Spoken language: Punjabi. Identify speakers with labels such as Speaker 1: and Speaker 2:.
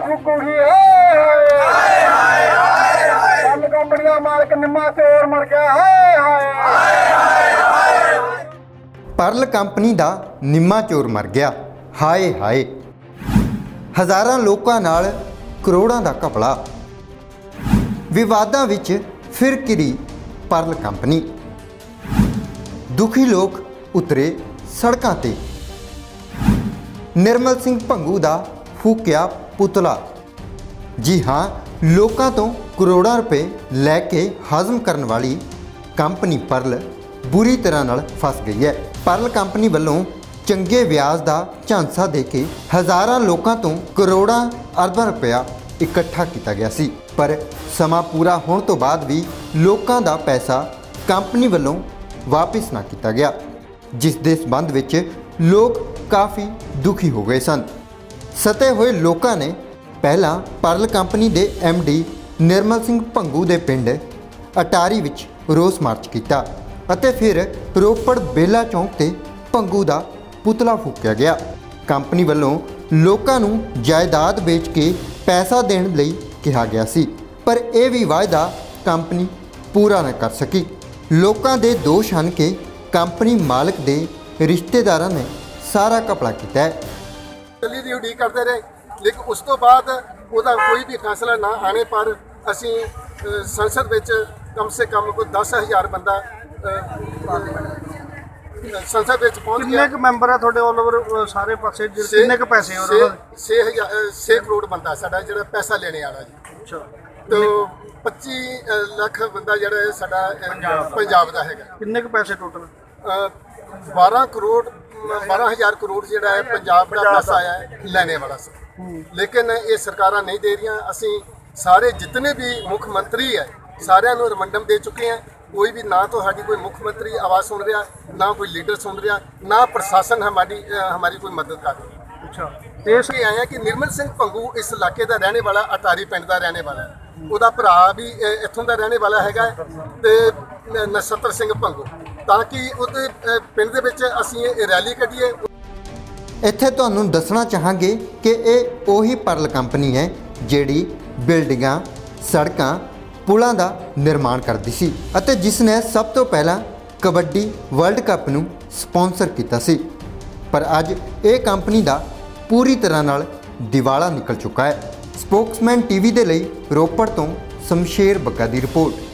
Speaker 1: ਫੁੱਕੂਗੀ। ਹਾਏ ਹਾਏ ਹਾਏ ਹਾਏ ਕੱਲ ਕੰਪਨੀਆਂ ਮਾਲਕ ਨਿੰਮਾ ਚੋਰ ਮਰ ਗਿਆ। ਹਾਏ ਹਾਏ
Speaker 2: ਪਰਲ ਕੰਪਨੀ ਦਾ ਨਿੰਮਾ ਚੋਰ ਮਰ ਗਿਆ। ਹਾਏ ਹਾਏ। ਹਜ਼ਾਰਾਂ ਲੋਕਾਂ ਨਾਲ ਕਰੋੜਾਂ ਦਾ ਘਪਲਾ। ਵਿਵਾਦਾਂ ਵਿੱਚ ਫਿਰ ਕਿਰੀ ਪਰਲ ਕੰਪਨੀ। ਦੁਖੀ ਲੋਕ ਉਤਰੇ ਸੜਕਾਂ ਤੇ। ਨਿਰਮਲ ਸਿੰਘ ਭੰਗੂ ਦਾ ਫੂਕਿਆ ਪੁਤਲਾ। ਜੀ ਹਾਂ, ਲੋਕਾਂ ਤੋਂ ਕਰੋੜਾਂ ਰੁਪਏ ਲੈ ਕੇ ਹਜ਼ਮ ਕਰਨ ਵਾਲੀ ਕੰਪਨੀ ਪਰਲ ਬੁਰੀ ਤਰ੍ਹਾਂ ਨਾਲ ਫਸ ਗਈ ਹੈ। ਪਰਲ ਕੰਪਨੀ ਵੱਲੋਂ ਚੰਗੇ ਵਿਆਜ ਦਾ ਝਾਂਸਾ ਦੇ ਕੇ ਹਜ਼ਾਰਾਂ ਲੋਕਾਂ ਤੋਂ ਕਰੋੜਾਂ ਅਰਬਾਂ ਰੁਪਇਆ ਇਕੱਠਾ ਕੀਤਾ ਗਿਆ ਸੀ। ਪਰ ਸਮਾਂ ਪੂਰਾ ਹੋਣ ਤੋਂ ਬਾਅਦ ਵੀ ਲੋਕਾਂ ਦਾ ਪੈਸਾ ਕੰਪਨੀ ਵੱਲੋਂ ਵਾਪਿਸ ਨਾ ਕੀਤਾ ਗਿਆ, ਜਿਸ ਦੇ ਸਬੰਧ ਵਿੱਚ ਲੋਕ ਕਾਫੀ ਦੁਖੀ ਹੋ ਗਏ ਸਨ। ਸਤੇ ਹੋਏ ਲੋਕਾਂ ਨੇ ਪਹਿਲਾਂ ਪਰਲ ਕੰਪਨੀ ਦੇ ਡੀ ਨਿਰਮਲ ਸਿੰਘ ਭੰਗੂ ਦੇ ਪਿੰਡ ਅਟਾਰੀ ਵਿੱਚ ਰੋਸ ਮਾਰਚ ਕੀਤਾ ਅਤੇ ਫਿਰ ਰੋਪੜ ਬੇਲਾ ਚੌਂਕ ਤੇ ਭੰਗੂ ਦਾ ਪੁਤਲਾ ਫੂਕਿਆ ਗਿਆ। ਕੰਪਨੀ ਵੱਲੋਂ ਲੋਕਾਂ ਨੂੰ ਜਾਇਦਾਦ ਵੇਚ ਕੇ ਪੈਸਾ ਦੇਣ ਲਈ ਕਿਹਾ ਗਿਆ ਸੀ, ਪਰ ਇਹ ਵੀ ਵਾਅਦਾ ਕੰਪਨੀ ਪੂਰਾ ਨਾ ਕਰ ਸਕੀ। ਲੋਕਾਂ ਦੇ ਦੋਸ਼ ਹਨ ਕਿ ਕੰਪਨੀ ਮਾਲਕ ਦੇ ਰਿਸ਼ਤੇਦਾਰਾਂ ਨੇ ਸਾਰਾ ਕਪੜਾ ਕੀਤਾ ਹੈ।
Speaker 1: ਦੀ ਉਡੀਕ ਕਰਦੇ ਰਹੇ। ਲੇਕਿਨ ਉਸ ਤੋਂ ਬਾਅਦ ਉਹਦਾ ਕੋਈ ਵੀ ਫੈਸਲਾ ਨਾ ਆਣੇ ਪਰ ਅਸੀਂ ਸੰਸਦ ਵਿੱਚ ਕਮ ਸੇ ਕਮ ਕੋਈ 10000 ਬੰਦਾ ਸੰਸਦ ਵਿੱਚ ਪਹੁੰਚ
Speaker 3: ਕਿੰਨੇ
Speaker 1: ਗਿਆ
Speaker 3: ਕੁ ਮੈਂਬਰ ਆ ਤੁਹਾਡੇ ਆਲ ਓਵਰ ਸਾਰੇ ਪਾਸੇ? ਕਿੰਨੇ ਕੁ ਪੈਸੇ ਆ ਉਹਨਾਂ ਦੇ?
Speaker 1: 6 ਕਰੋੜ ਬੰਦਾ ਸਾਡਾ ਜਿਹੜਾ ਪੈਸਾ ਲੈਣੇ ਵਾਲਾ ਜੀ।
Speaker 3: ਅੱਛਾ।
Speaker 1: ਤੋ 25 ਅ, ਲੱਖ ਬੰਦਾ ਜਿਹੜਾ ਹੈ ਸਾਡਾ ਪੰਜਾਬ ਦਾ ਹੈਗਾ।
Speaker 3: ਕਿੰਨੇ ਕੁ ਪੈਸੇ ਟੋਟਲ
Speaker 1: ਅ, 12 ਕਰੋੜ 12000 ਕਰੋੜ ਜਿਹੜਾ ਹੈ ਪੰਜਾਬ ਦਾ ਪੈਸਾ ਆਇਆ ਹੈ ਲੈਣੇ ਵਾਲਾ ਸੀ ਲੇਕਿਨ ਇਹ ਸਰਕਾਰਾਂ ਨਹੀਂ ਦੇ ਰਹੀਆਂ। ਅਸੀਂ ਸਾਰੇ ਜਿਤਨੇ ਵੀ ਮੁੱਖ ਮੰਤਰੀ ਹੈ ਸਾਰਿਆਂ ਨੂੰ ਰਿਮੰਡਮ ਦੇ ਚੁੱਕੇ ਹਾਂ। ਕੋਈ ਵੀ ਨਾ ਤਾਂ ਸਾਡੀ ਕੋਈ ਮੁੱਖ ਮੰਤਰੀ ਆਵਾਜ਼ ਸੁਣ ਰਿਹਾ ਨਾ ਕੋਈ ਲੀਡਰ ਸੁਣ ਰਿਹਾ ਨਾ ਪ੍ਰਸ਼ਾਸਨ ਹਮਾਰੀ ਕੋਈ ਮਦਦ ਕਰ ਰਿਹਾ।
Speaker 3: ਅੱਛਾ। ਤੇ ਇਸ
Speaker 1: ਇਹ ਆਇਆ ਕਿ ਨਿਰਮਲ ਸਿੰਘ ਭੰਗੂ ਇਸ ਇਲਾਕੇ ਦਾ ਰਹਿਣੇ ਵਾਲਾ ਅਟਾਰੀ ਪਿੰਡ ਦਾ ਰਹਿਣੇ ਵਾਲਾ ਉਹਦਾ ਭਰਾ ਵੀ ਇੱਥੋਂ ਦਾ ਰਹਿਣੇ ਵਾਲਾ ਹੈਗਾ ਤੇ ਨ- ਨਛੱਤਰ ਸਿੰਘ ਭੰਗੂ। ਤਾਂ ਕਿ ਉਹਦੇ ਅ, ਪਿੰਡ ਦੇ ਵਿੱਚ ਅਸੀਂ ਇਹ ਰੈਲੀ ਕੱਢੀਏ।
Speaker 2: ਇੱਥੇ ਤੁਹਾਨੂੰ ਦੱਸਣਾ ਚਾਹਾਂਗੇ ਕਿ ਇਹ ਉਹੀ ਪਰਲ ਕੰਪਨੀ ਹੈ ਜਿਹੜੀ ਬਿਲਡਿੰਗਾਂ ਸੜਕਾਂ ਪੁਲਾਂ ਦਾ ਨਿਰਮਾਣ ਕਰਦੀ ਸੀ ਅਤੇ ਜਿਸ ਨੇ ਸਭ ਤੋਂ ਪਹਿਲਾਂ ਕਬੱਡੀ ਵਰਲਡ ਕੱਪ ਨੂੰ ਸਪਾਂਸਰ ਕੀਤਾ ਸੀ। ਪਰ ਅੱਜ ਇਹ ਕੰਪਨੀ ਦਾ ਪੂਰੀ ਤਰ੍ਹਾਂ ਨਾਲ ਦਿਵਾਲਾ ਨਿਕਲ ਚੁੱਕਾ ਹੈ। ਸਪੋਕਸਮੈਨ ਟੀਵੀ ਦੇ ਲਈ ਰੋਪੜ ਤੋਂ ਸ਼ਮਸ਼ੇਰ ਬੱਗਾ ਦੀ ਰਿਪੋਰਟ।